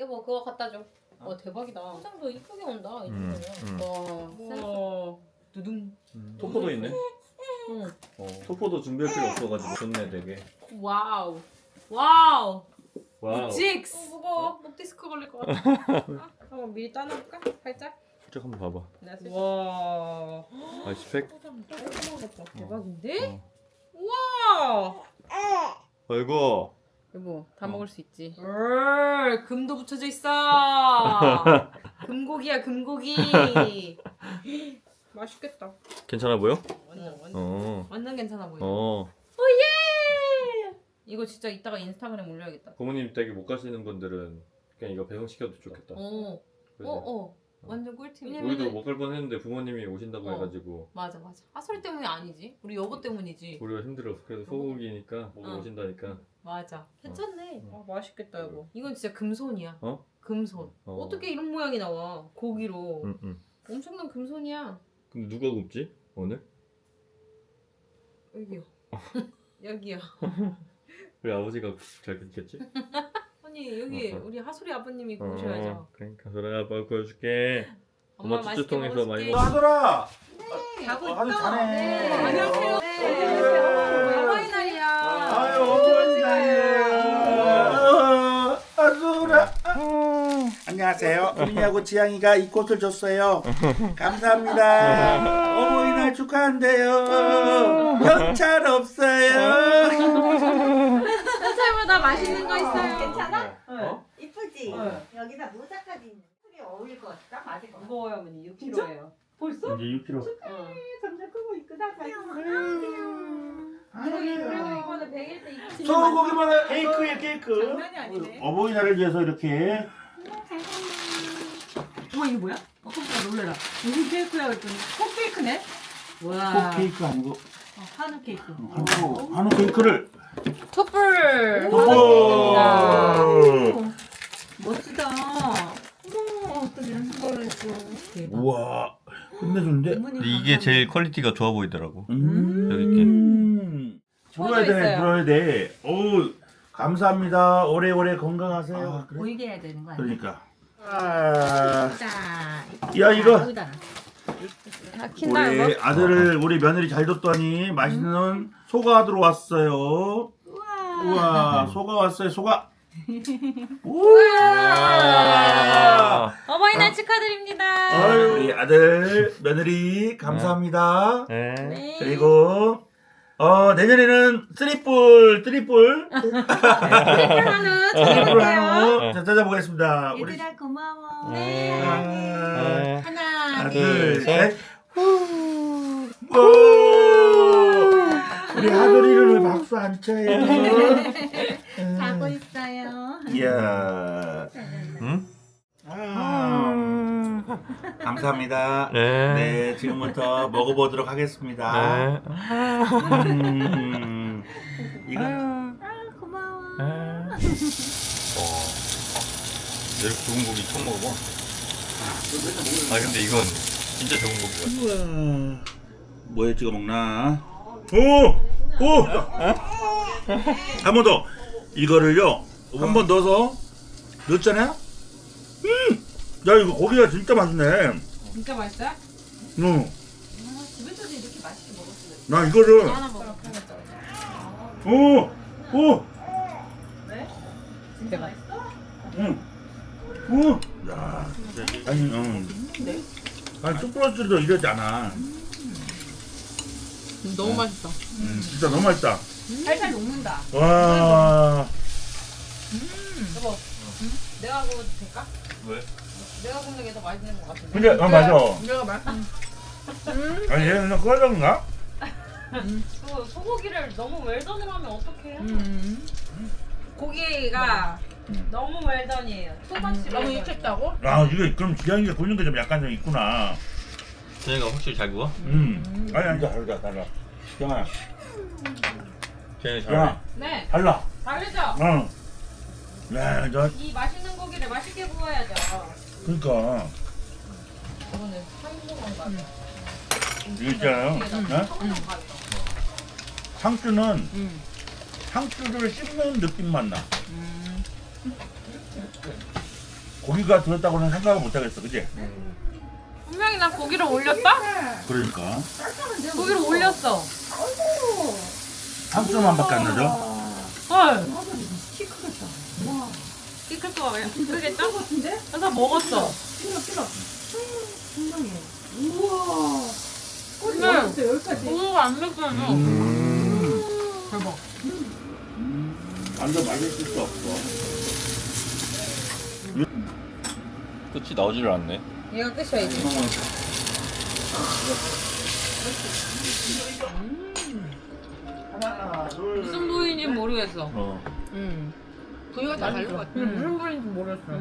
여보 그거 갖다 줘. 와 대박이다. 포장도 이쁘게 온다. 이 음. 음. 와. 와. 두둥. 토포도 있네. 응. 어, 토포도 준비할 필요 없어가지고 좋네 되게. 와우. 와우. 와우. 직스. 어, 무거워. 목 디스크 걸릴 것 같아. 아, 한번 미리 따놔볼까? 살짝. 살짝 한번 봐봐. 와. 아 스펙. 포장 깔끔한 것 봐. 대박인데? 어. 우와. 아이고. 여보 다 어. 먹을 수 있지. 얼, 금도 붙여져 있어. 금고기야 금고기. 맛있겠다. 괜찮아 보여? 완전 완전 어. 완전 괜찮아 보여. 어. 오예. 이거 진짜 이따가 인스타그램 올려야겠다. 부모님 댁에 못 가시는 분들은 그냥 이거 배송시켜도 좋겠다. 어? 어, 어. 완전 꿀팁. 우리도 갈 뻔했는데 부모님이 오신다고 어. 해가지고 맞아 맞아. 하솔 때문이 아니지. 우리 여보 때문이지. 우리가 힘들어. 그래도 소고기니까 보고 어. 오신다니까. 맞아. 괜찮네. 어. 아, 맛있겠다 여보. 이건 진짜 금손이야. 어? 금손. 어. 어. 떻게 이런 모양이 나와? 고기로. 응 응. 엄청난 금손이야. 그럼 누가 굽지 오늘? 여기요. 여기요. 우리 아버지가 잘 굽겠지? 아니 여기 어, 어. 우리 하솔이 아버님이 구우셔야죠. 어, 그러니까 그래 아빠 구워줄게. 엄마 맛있게 쭈쭈통에서 많이. 먹- 하더라. 자고 어, 아주 있어. 잘해. 네. 안녕하세요. 어, 네. 어. 아유. 안녕하세요. 우리하고 지양이가 이 꽃을 줬어요. 감사합니다. 어머니날 축하한대요. 현찰 없어요. 현찰보다 맛있는 거 있어요. 괜찮아? 어? 이쁘지? 네. 여기다 모자까지 있는 술이 어울릴 것 같다? 맞을 것 같아. 무거워요, 어머니. 6kg예요. 벌써? 이제 6kg. 점점 크고 있구나. 이거 이거는 100일 때 입고 소고기만 해. 케이크에 케이크. 장난이 아니네. 어버이날을 위해서 이렇게 어머 이게 뭐야? 어, 깜짝 놀래라. 무슨 케이크야 그랬더니 컵 케이크네? 뭐야? 꼭 케이크 아니고 어, 한우 케이크. 한우 한우 케이크를. 촛불. 오. 멋지다. 어머 어떻게 이런 거를 했어. 대박. 우와 끝내주는데. 어머님 이게 감사합니다. 제일 퀄리티가 좋아 보이더라고. 음. 이렇게. 불어야 있어요. 불어야 돼. 오, 감사합니다. 오래오래 건강하세요. 보이게 해야 되는 거 아니야? 그러니까. 아, 자, 야 이거 여기다. 킨다, 우리. 아들을 우리 며느리 잘 뒀더니 맛있는 소가 들어왔어요. 우와. 우와, 소가 왔어요, 소가. 아. 어버이날 축하드립니다. 아유, 우리 아들 며느리 감사합니다. 네. 네. 그리고 어 내년에는 쓰리뿔, 쓰리뿔, 한우 쓰리뿔. 한우 자, 찾아보겠습니다. 우리 얘들아 고마워. 네. 아, 네. 하나, 하나, 둘, 둘, 셋. 셋. 오! 우리 아들이를 박수 안 쳐요. 자고 있어요. 이야. 응? 아, 감사합니다. 네. 네, 지금부터 먹어보도록 하겠습니다. 네. 음, 이거 아 고마워. 어. 이렇게 좋은 고기 처음 먹어봐. 아 근데 이건 진짜 좋은 고기야. 우와. 뭐에 찍어 먹나? 오! 오! 한 번 더. 이거를요. 한 번 넣어서 넣었잖아요. 음! 야, 이거 고기가 진짜 맛있네. 진짜 맛있어요? 응. 집에서도 이렇게 맛있게 먹었어요. 나 이거를 하나 먹어. 오! 오! 진짜 맛있어? 응. 오! 야, 진짜. 아니, 응. 아니, 쑥부러지도 이러지 않아. 너무 맛있다. 음, 진짜 너무 맛있다. 살살 녹는다. 와. 여보, 내가 구워도 될까? 왜? 내가 굽는 게더 맛있는 것 같은데. 근데, 아, 맞아. 내가 맛. 아니, 얘는 꺼졌나? 그 소고기를 너무 웰던을 하면 어떡해요? 음. 고기가 음. 너무 웰던이에요. 투머치 너무 익혔다고? 아, 이게 그럼 지향이가 굽는 게 좀 약간 좀 있구나. 저희가 확실히 잘 구워? 음. 아니, 아니, 달라, 달라. 지향아, 저희 잘. 야, 네, 달라. 다르죠? 응. 야, 저, 이 맛있는 고기를 맛있게 구워야죠. 그니까. 이거는 거 같아요. 이거 있잖아요. 어? 상추는 고기가 들었다고는 생각을 못 하겠어, 그지? 분명히 나 고기를 올렸다? 그러니까 고기를 올렸어. 한수만밖에 안 나죠? 헐. 키 크겠다. 와. 피클스가 왜 크겠다? 큰 같은데? 그래서 먹었어. 찍어 찍어. 분명히. 우와. 꼬리 네. 어딨어 여기까지. 고기가 안 맵잖아. 대박. 완전 맛있을 수 없어. 끝이 나오지를 않네. 얘가 끝이야 이제. 무슨 부위인지 모르겠어. 어. 음. 부위가 다 다른 것 같아. 무슨 부위인지 모르겠어.